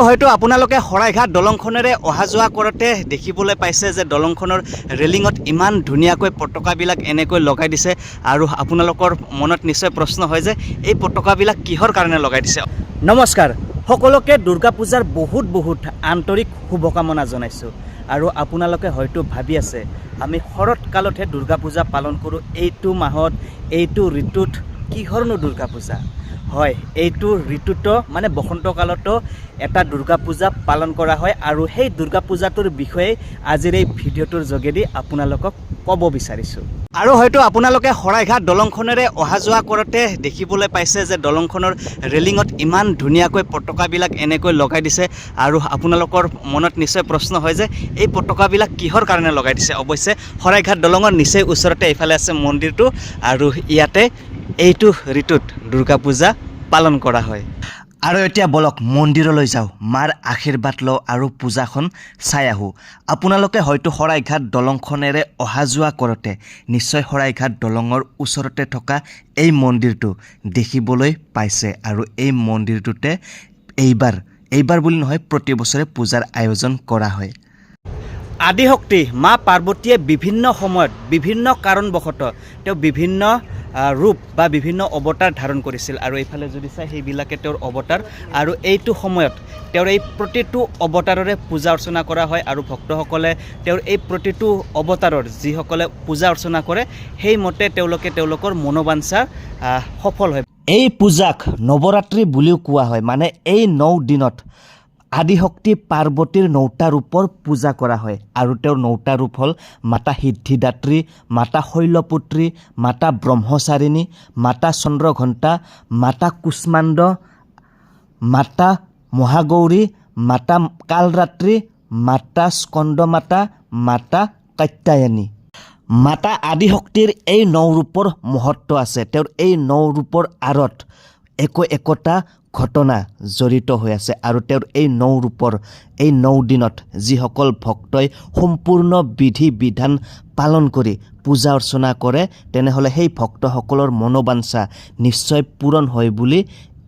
আৰু হয়তো আপোনালোকে শৰাইঘাট দলংখনেৰে অহা যোৱা কৰোঁতে দেখিবলৈ পাইছে যে দলংখনৰ ৰেলিঙত ইমান ধুনীয়াকৈ পতাকাবিলাক এনেকৈ লগাই দিছে আৰু আপোনালোকৰ মনত নিশ্চয় প্ৰশ্ন হয় যে এই পতাকাবিলাক কিহৰ কাৰণে লগাই দিছে? নমস্কাৰ, সকলোকে দুৰ্গা পূজাৰ বহুত বহুত আন্তৰিক শুভকামনা জনাইছোঁ আৰু আপোনালোকে হয়তো ভাবি আছে, আমি শৰৎকালতহে দুৰ্গা পূজা পালন কৰোঁ, এইটো মাহত, এইটো ঋতুত, কিহৰনো দুৰ্গা পূজা? হয়। এইটো ঋতুতো মানে বসন্ত কালতো এটা দুৰ্গা পূজা পালন কৰা হয় আৰু সেই দুৰ্গা পূজাটোৰ বিষয়ে আজিৰ এই ভিডিঅ'টোৰ যোগেদি আপোনালোকক ক'ব বিচাৰিছোঁ। আৰু হয়তো আপোনালোকে শৰাইঘাট দলংখনেৰে অহা যোৱা কৰোঁতে দেখিবলৈ পাইছে যে দলংখনৰ ৰেলিঙত ইমান ধুনীয়াকৈ পতাকাবিলাক এনেকৈ লগাই দিছে আৰু আপোনালোকৰ মনত নিশ্চয় প্ৰশ্ন হয় যে এই পতাকাবিলাক কিহৰ কাৰণে লগাই দিছে? অৱশ্যে, শৰাইঘাট দলঙৰ নিচেই ওচৰতে এইফালে আছে মন্দিৰটো আৰু ইয়াতে এইটো ঋতুত দুৰ্গা পূজা পালন কৰা হয়। আৰু এতিয়া বলক মন্দিৰলৈ যাওঁ। মাৰ আশীৰ্বাদ লওঁ আৰু পূজাখন চাই আহোঁ। আপোনালোকে হয়তো শৰাইঘাট দলংখনেৰে অহা যোৱা কৰোঁতে নিশ্চয় শৰাইঘাট দলঙৰ ওচৰতে থকা এই মন্দিৰটো দেখিবলৈ পাইছে আৰু এই মন্দিৰটোতে এইবাৰ এইবাৰ বুলি নহয় প্ৰতি বছৰে পূজাৰ আয়োজন কৰা হয়। আদিশক্তি মা পাৰ্বতীয়ে বিভিন্ন সময়ত বিভিন্ন কাৰণবশতঃ তেওঁ বিভিন্ন ৰূপ বা বিভিন্ন অৱতাৰ ধাৰণ কৰিছিল। আৰু এইফালে যদি চাই, সেইবিলাকে তেওঁৰ অৱতাৰ। আৰু এইটো সময়ত তেওঁৰ এই প্ৰতিটো অৱতাৰৰে পূজা অৰ্চনা কৰা হয় আৰু ভক্তসকলে তেওঁৰ এই প্ৰতিটো অৱতাৰৰ যিসকলে পূজা অৰ্চনা কৰে সেইমতে তেওঁলোকে তেওঁলোকৰ মনোবাঞ্ছা সফল হয়। এই পূজাক নৱৰাত্ৰি বুলিও কোৱা হয়। মানে এই ন দিনত আদিশক্তি পাৰ্বতীৰ নৌটা ৰূপৰ পূজা কৰা হয়। আৰু তেওঁৰ নৌটা ৰূপ হ'ল মাতা সিদ্ধিদাত্ৰী, মাতা শৈলপুত্ৰী, মাতা ব্ৰহ্মচাৰিণী, মাতা চন্দ্ৰঘণ্টা, মাতা কুষ্মাণ্ড, মাতা মহাগৌৰী, মাতা কালৰাত্ৰি, মাতা স্কন্দমাতা, মাতা কাত্যায়নী। মাতা আদিশক্তিৰ এই ন ৰূপৰ মহত্ব আছে। তেওঁৰ এই ন ৰূপৰ আঁৰত একো একোটা ঘটনা জড়িত হৈ আছে আৰু তেওঁৰ এই নৌ ৰূপৰ, এই ন দিনত যিসকল ভক্তই সম্পূৰ্ণ বিধি বিধান পালন কৰি পূজা অৰ্চনা কৰে, তেনেহ'লে সেই ভক্তসকলৰ মনোবাঞ্ছা নিশ্চয় পূৰণ হয় বুলি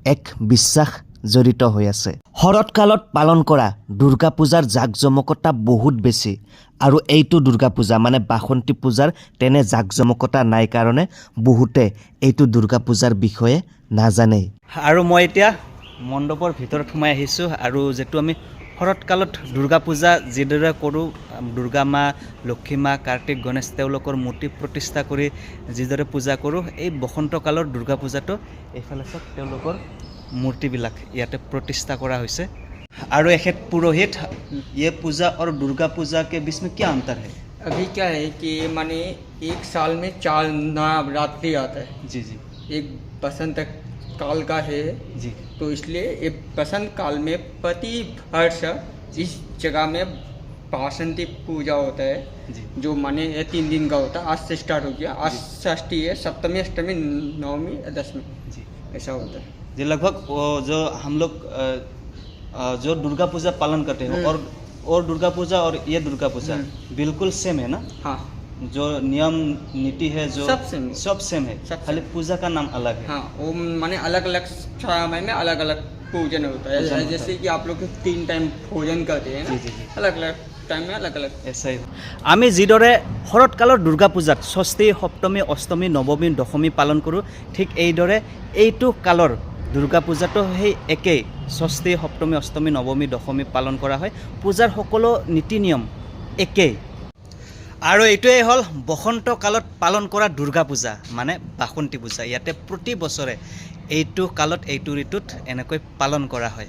এক বিশ্বাস জড়িত হৈ আছে। শৰৎকালত পালন কৰা দুৰ্গা পূজাৰ জাক জমকতা বহুত বেছি আৰু এইটো দুৰ্গা পূজা মানে বাসন্তী পূজাৰ তেনে জাক জমকতা নাই কাৰণে বহুতে এইটো দুৰ্গা পূজাৰ বিষয়ে নাজানেই। আৰু মই এতিয়া মণ্ডপৰ ভিতৰত সোমাই আহিছোঁ আৰু যিটো আমি শৰৎকালত দুৰ্গা পূজা যিদৰে কৰোঁ দুৰ্গা মা লক্ষী মা, কাৰ্তিক গণেশ তেওঁলোকৰ মূৰ্তি প্ৰতিষ্ঠা কৰি যিদৰে পূজা কৰোঁ, এই বসন্ত কালৰ দুৰ্গা পূজাটো এইফালে চাওক, তেওঁলোকৰ মূৰ্তিবিলাক ইয়াতে প্ৰতিষ্ঠা কৰা হৈছে আৰু এখেত পুৰোহিত ये पूजा और दुर्गा पूजा के बीच में क्या अंतर है अभी क्या है कि माने एक साल में चार नवरात्रि आता है जी जी एक बसंत काल का है जी तो इसलिए ये बसंत काल में प्रति वर्ष इस जगह में बासंती पूजा होता है जी जो माने ये तीन दिन का होता है आज से स्टार्ट हो गया आज षष्ठी है सप्तमी अष्टमी नवमी दसवीं जी ऐसा होता है जी लगभग वो जो हम लोग अ, अ, जो दुर्गा पूजा पालन करते हैं हम्म। और और दुर्गा पूजा और ये दुर्गा पूजा हम्म। बिल्कुल सेम है ना हाँ जो नियम नीति है जो सब same है। सब सेम है सब खाली same। पूजा का नाम अलग है हाँ वो माने अलग अलग समय में अलग अलग पूजन होता है पूजन होता जैसे है। कि आप लोग तीन टाइम भोजन करते हैं जी, ना जी, जी। अलग अलग टाइम में अलग अलग এছাই আমি যিদৰে শৰৎকালৰ দুৰ্গা পূজাত ষষ্ঠী সপ্তমী অষ্টমী নৱমী দশমী পালন কৰোঁ ঠিক এইদৰে এইটো কালৰ দুৰ্গা পূজাটো সেই একেই। ষষ্ঠী, সপ্তমী, অষ্টমী, নৱমী, দশমী পালন কৰা হয়। পূজাৰ সকলো নীতি নিয়ম একেই। আৰু এইটোৱেই হ'ল বসন্ত কালত পালন কৰা দুৰ্গা পূজা মানে বাসন্তী পূজা। ইয়াতে প্ৰতি বছৰে এইটো কালত এইটো ঋতুত এনেকৈ পালন কৰা হয়।